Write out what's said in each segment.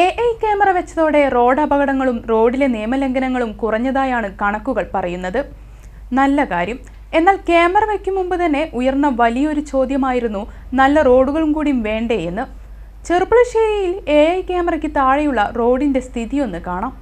A I camera വെച്ചതോടെ road അപകടങ്ങളും റോഡിലെ നിയമലംഘനങ്ങളും കുറഞ്ഞതായാണ് കണക്കുകൾ പറയുന്നത്. നല്ല കാര്യം എന്നാൽ ക്യാമറ വയ്ക്കും മുമ്പ് തന്നെ ഉയർന്ന വലിയൊരു ചോദ്യമായിരുന്നു നല്ല റോഡുകളും കൂടിയും വേണ്ടേ എന്ന്. ചെറുപ്പുളശ്ശേരിയിൽ എ ഐ ക്യാമറയ്ക്ക് താഴെയുള്ള റോഡിന്റെ സ്ഥിതിയൊന്ന് കാണാം.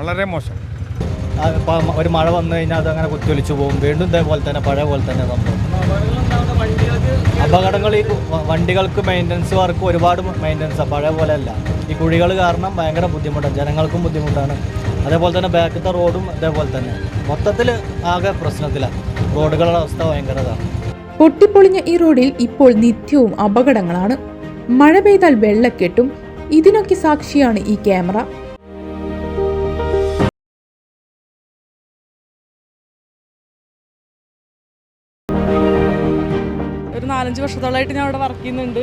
വളരെ മോശം. ഒരു മഴ വന്നു കഴിഞ്ഞാൽ അതങ്ങനെ കുത്തിയൊലിച്ചു പോകും. വീണ്ടും ഇതേപോലെ തന്നെ പഴയ പോലെ തന്നെ സംഭവം. അപകടങ്ങൾ ഈ വണ്ടികൾക്ക് മെയിന്റനൻസ് വർക്ക് ഒരുപാട് മെയിന്റനൻസ് പഴയ പോലെ അല്ല. ഈ കുഴികൾ കാരണം ഭയങ്കര ബുദ്ധിമുട്ടാണ്. ജനങ്ങൾക്കും ബുദ്ധിമുട്ടാണ്. അതേപോലെ തന്നെ ബാക്കത്തെ റോഡും അതേപോലെ തന്നെ. മൊത്തത്തിൽ ആകെ പ്രശ്നത്തിലാണ് റോഡുകളുടെ അവസ്ഥ ഭയങ്കരതാണ് പൊട്ടിപ്പൊളിഞ്ഞ ഈ റോഡിൽ ഇപ്പോൾ നിത്യവും അപകടങ്ങളാണ്. മഴ പെയ്താൽ വെള്ളക്കെട്ടും. ഇതിനൊക്കെ സാക്ഷിയാണ് ഈ ക്യാമറ. ഒരു നാലഞ്ച് വർഷത്തോളമായിട്ട് ഞാൻ അവിടെ വർക്ക് ചെയ്യുന്നുണ്ട്.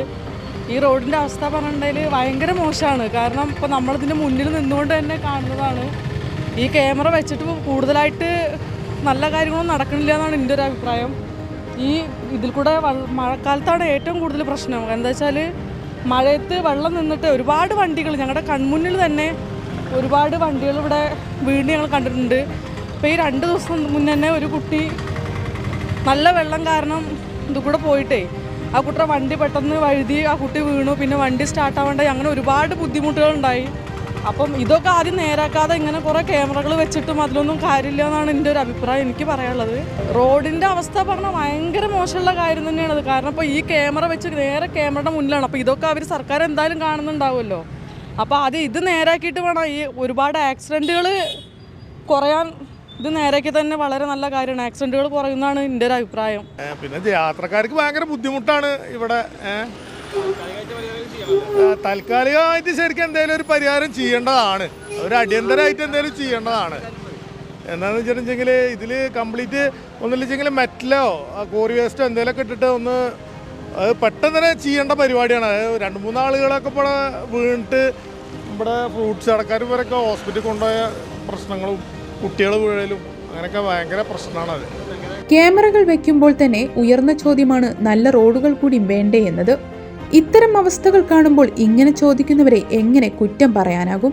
ഈ റോഡിന്റെ അവസ്ഥ പറഞ്ഞിട്ടുണ്ടെങ്കിൽ ഭയങ്കര മോശമാണ്. കാരണം ഇപ്പോൾ നമ്മളിതിന്റെ മുന്നിൽ നിന്നുകൊണ്ട് തന്നെ കാണുന്നതാണ്. ഈ ക്യാമറ വെച്ചിട്ട് കൂടുതലായിട്ട് നല്ല കാര്യങ്ങളൊന്നും നടക്കണില്ല എന്നാണ് എന്റെ ഒരു അഭിപ്രായം. ഈ ഇതിൽ കൂടെ മഴക്കാലത്താണ് ഏറ്റവും കൂടുതൽ പ്രശ്നം. എന്താ വെച്ചാൽ മഴയത്ത് വെള്ളം നിന്നിട്ട് ഒരുപാട് വണ്ടികൾ ഞങ്ങളുടെ കൺമുന്നിൽ തന്നെ ഒരുപാട് വണ്ടികൾ ഇവിടെ വീണ് ഞങ്ങൾ കണ്ടിട്ടുണ്ട്. ഇപ്പോൾ ഈ രണ്ട് ദിവസം മുന്നേ ഒരു കുട്ടി നല്ല വെള്ളം കാരണം ഇത് കൂടെ പോയിട്ടേ ആ കുട്ടിയുടെ വണ്ടി പെട്ടെന്ന് വഴുതി ആ കുട്ടി വീണു പിന്നെ വണ്ടി സ്റ്റാർട്ടാവേണ്ടായി അങ്ങനെ ഒരുപാട് ബുദ്ധിമുട്ടുകളുണ്ടായി. അപ്പം ഇതൊക്കെ ആദ്യം നേരാക്കാതെ ഇങ്ങനെ കുറേ ക്യാമറകൾ വെച്ചിട്ടും അതിലൊന്നും കാര്യമില്ല എന്നാണ് എന്റെ ഒരു അഭിപ്രായം എനിക്ക് പറയാനുള്ളത്. റോഡിന്റെ അവസ്ഥ പറഞ്ഞാൽ ഭയങ്കര മോശമുള്ള കാര്യം തന്നെയാണ് അത്. കാരണം ഇപ്പോൾ ഈ ക്യാമറ വെച്ച് നേരെ ക്യാമറയുടെ മുന്നിലാണ്. അപ്പോൾ ഇതൊക്കെ അവർ സർക്കാർ എന്തായാലും കാണുന്നുണ്ടാവുമല്ലോ. അപ്പോൾ ആദ്യം ഇത് നേരാക്കിയിട്ട് വേണം ഈ ഒരുപാട് ആക്സിഡന്റുകൾ കുറയാൻ ഇത് നേരൊക്കെ തന്നെ വളരെ നല്ല കാര്യമാണ്. ആക്സിഡന്റുകൾ കുറയുന്നതാണ് എന്റെ ഒരു അഭിപ്രായം. പിന്നെ യാത്രക്കാർക്ക് ഭയങ്കര ബുദ്ധിമുട്ടാണ് ഇവിടെ താൽക്കാലികമായിട്ട് ശരിക്കും എന്തെങ്കിലും ഒരു പരിഹാരം ചെയ്യേണ്ടതാണ്. ഒരു അടിയന്തരമായിട്ട് എന്തെങ്കിലും ചെയ്യേണ്ടതാണ്. എന്താണെന്ന് വെച്ചിട്ടുണ്ടെങ്കിൽ ഇതിൽ കംപ്ലീറ്റ് ഒന്നില്ലെങ്കിൽ മെറ്റലോ കോറി വേസ്റ്റോ എന്തെങ്കിലുമൊക്കെ ഇട്ടിട്ട് ഒന്ന് അത് പെട്ടെന്ന് തന്നെ ചെയ്യേണ്ട പരിപാടിയാണ്. രണ്ട് മൂന്ന് ആളുകളൊക്കെ ഇവിടെ വീണിട്ട് ഇവിടെ ഫ്രൂട്ട്സ് കടക്കാരും ഇവരൊക്കെ ഹോസ്പിറ്റലിൽ കൊണ്ടുപോയ പ്രശ്നങ്ങളും ക്യാമറകൾ വെക്കുമ്പോൾ തന്നെ ഉയർന്ന ചോദ്യമാണ് നല്ല റോഡുകൾ കൂടി വേണ്ടേ എന്നത്. ഇത്തരം അവസ്ഥകൾ കാണുമ്പോൾ ഇങ്ങനെ ചോദിക്കുന്നവരെ എങ്ങനെ കുറ്റം പറയാനാകും?